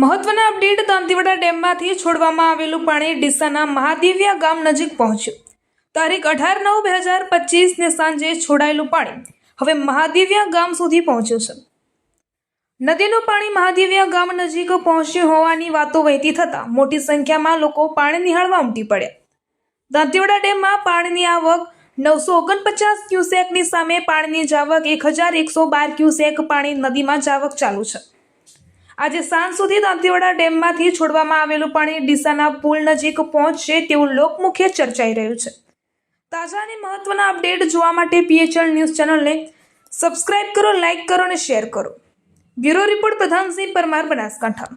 મહત્વના અપડેટ દાંતીવાડા ડેમમાંથી છોડવામાં આવેલું પાણી ડીસાના મહાદેવિયા ગામ નજીક પહોંચ્યું. તારીખ અઢાર નવ બે હજાર પચીસને સાંજે છોડાયેલું પાણી હવે મહાદેવિયા ગામ સુધી પહોંચ્યું છે. નદીનું પાણી મહાદેવિયા ગામ નજીક પહોંચ્યું હોવાની વાતો વહેતી થતાં મોટી સંખ્યામાં લોકો પાણી નિહાળવા ઉમટી પડ્યા. દાંતીવાડા ડેમમાં પાણીની આવક નવસો ઓગણપચાસ ક્યુસેકની સામે પાણીની જાવક એક હજાર એકસો બાર ક્યુસેક પાણી નદીમાં જાવક ચાલુ છે. આજે સાંજ સુધી દાંતીવાડા ડેમમાંથી છોડવામાં આવેલું પાણી ડીસાના પુલ નજીક પહોંચશે તેવું લોકમુખ્ય ચર્ચાઈ રહ્યું છે. તાજા અને મહત્વના અપડેટ જોવા માટે પીએચએલ ન્યૂઝ ચેનલને સબસ્ક્રાઇબ કરો, લાઇક કરો અને શેર કરો. Bureau report Pradhansinh Parmar Banaskantha.